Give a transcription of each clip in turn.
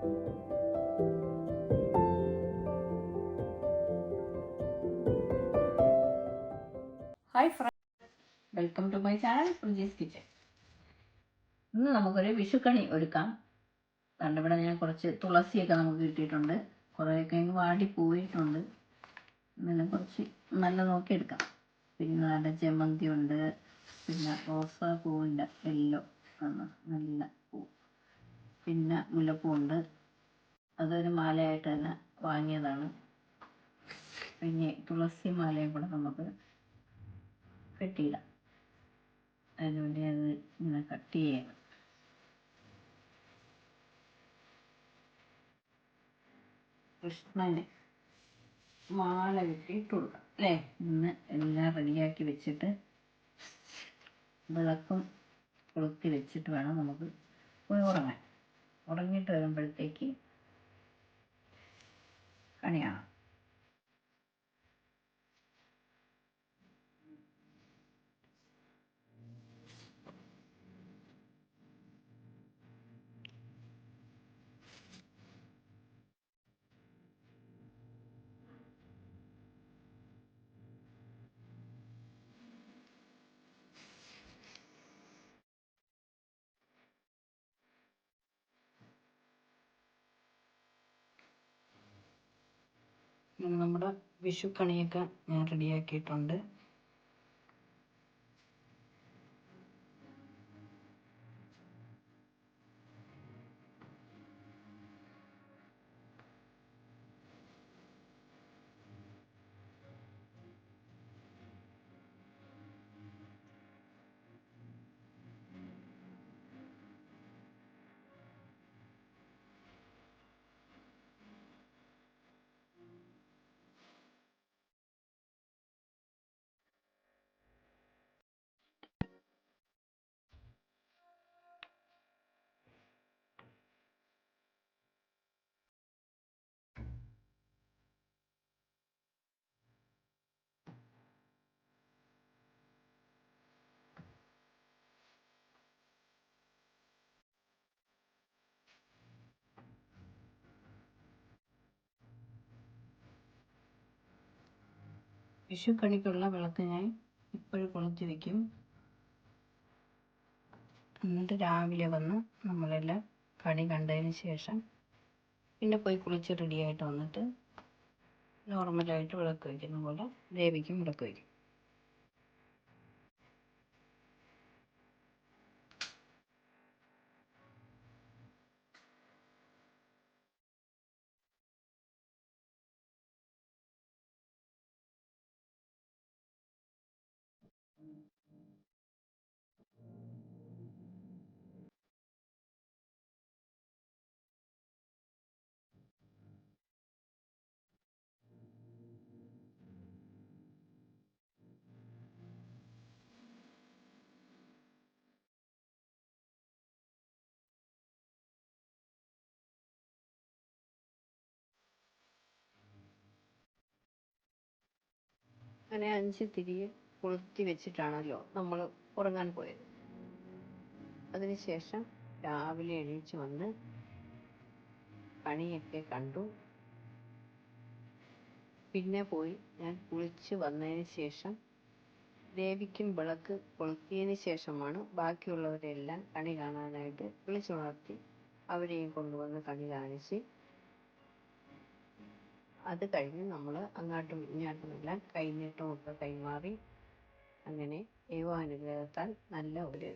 Hi welcome to my channel Praji's kitchen ഇന്ന് നമുക്കൊരു വിഷുക്കണി ഒരുക്കാം. കണ്ടവിടെ ഞാൻ കുറച്ച് തുളസിയൊക്കെ നമുക്ക് കിട്ടിയിട്ടുണ്ട്. കുറേയൊക്കെ വാടി പോയിട്ടുണ്ട്. എന്നാലും കുറച്ച് നല്ല നോക്കി എടുക്കാം. പിന്നെ നല്ല ജമന്തി ഉണ്ട് പിന്നെ റോസാ പൂവിന്റെ യെല്ലോ നല്ല പൂ. പിന്നെ മുല്ലപ്പൂ ഉണ്ട് അതൊരു മാലയായിട്ട് തന്നെ വാങ്ങിയതാണ്. പിന്നെ തുളസി മാലയും കൂടെ നമുക്ക് കെട്ടിയിടാം. അതിനുവേണ്ടി അത് ഇങ്ങനെ കട്ട് ചെയ്യണം. കൃഷ്ണന് മാല കെട്ടിയിട്ട് അല്ലേ? ഇന്ന് എല്ലാം റെഡിയാക്കി വെച്ചിട്ട് വിളക്കും കൊളുത്തി വെച്ചിട്ട് വേണം നമുക്ക് പോയി ഉറങ്ങാൻ. ഉറങ്ങിയിട്ട് വരുമ്പോഴത്തേക്ക് കണിയാണ് നമ്മുടെ വിഷുക്കണിയൊക്കെ ഞാൻ റെഡിയാക്കിയിട്ടുണ്ട്. വിഷു കണിക്കുള്ള വിളക്ക് ഞാൻ ഇപ്പോഴും കൊളുത്തി വയ്ക്കും എന്നിട്ട് രാവിലെ വന്ന് നമ്മളെല്ലാം കണി കണ്ടതിന് ശേഷം പിന്നെ പോയി കുളിച്ച് റെഡിയായിട്ട് വന്നിട്ട് നോർമലായിട്ട് വിളക്ക് വയ്ക്കുന്ന പോലെ ദേവിക്കും വിളക്ക് വയ്ക്കും അങ്ങനെ അഞ്ച് തിരിയെ കൊളുത്തി വെച്ചിട്ടാണല്ലോ നമ്മൾ ഉറങ്ങാൻ പോയത്. അതിനുശേഷം രാവിലെ എണീച്ച് വന്ന് പണിയൊക്കെ കണ്ടു. പിന്നെ പോയി ഞാൻ കുളിച്ച് വന്നതിന് ശേഷം ദേവിക്കും വിളക്ക് കൊളുത്തിയതിന് ശേഷമാണ് ബാക്കിയുള്ളവരെല്ലാം കണി കാണാനായിട്ട് വിളിച്ചുണർത്തി അവരെയും കൊണ്ടുവന്ന് കണി കാണിച്ച് അത് കഴിഞ്ഞ് നമ്മൾ അങ്ങോട്ടും ഇങ്ങോട്ടുമെല്ലാം ഒക്കെ കൈമാറി അങ്ങനെ ദൈവാനുഗ്രഹത്താൽ നല്ല ഒരു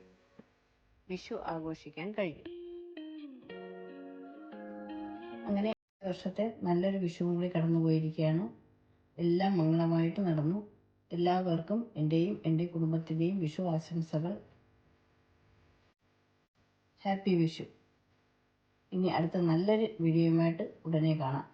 വിഷു ആഘോഷിക്കാൻ കഴിയും അങ്ങനെ വർഷത്തെ നല്ലൊരു വിഷു കൂടി കടന്നു പോയിരിക്കുകയാണ്. എല്ലാം മംഗളമായിട്ട് നടന്നു. എല്ലാവർക്കും എന്റെയും എന്റെ കുടുംബത്തിന്റെയും വിഷു ആശംസകൾ. ഹാപ്പി വിഷു. ഇനി അടുത്ത നല്ലൊരു വീഡിയോയുമായിട്ട് ഉടനെ കാണാം.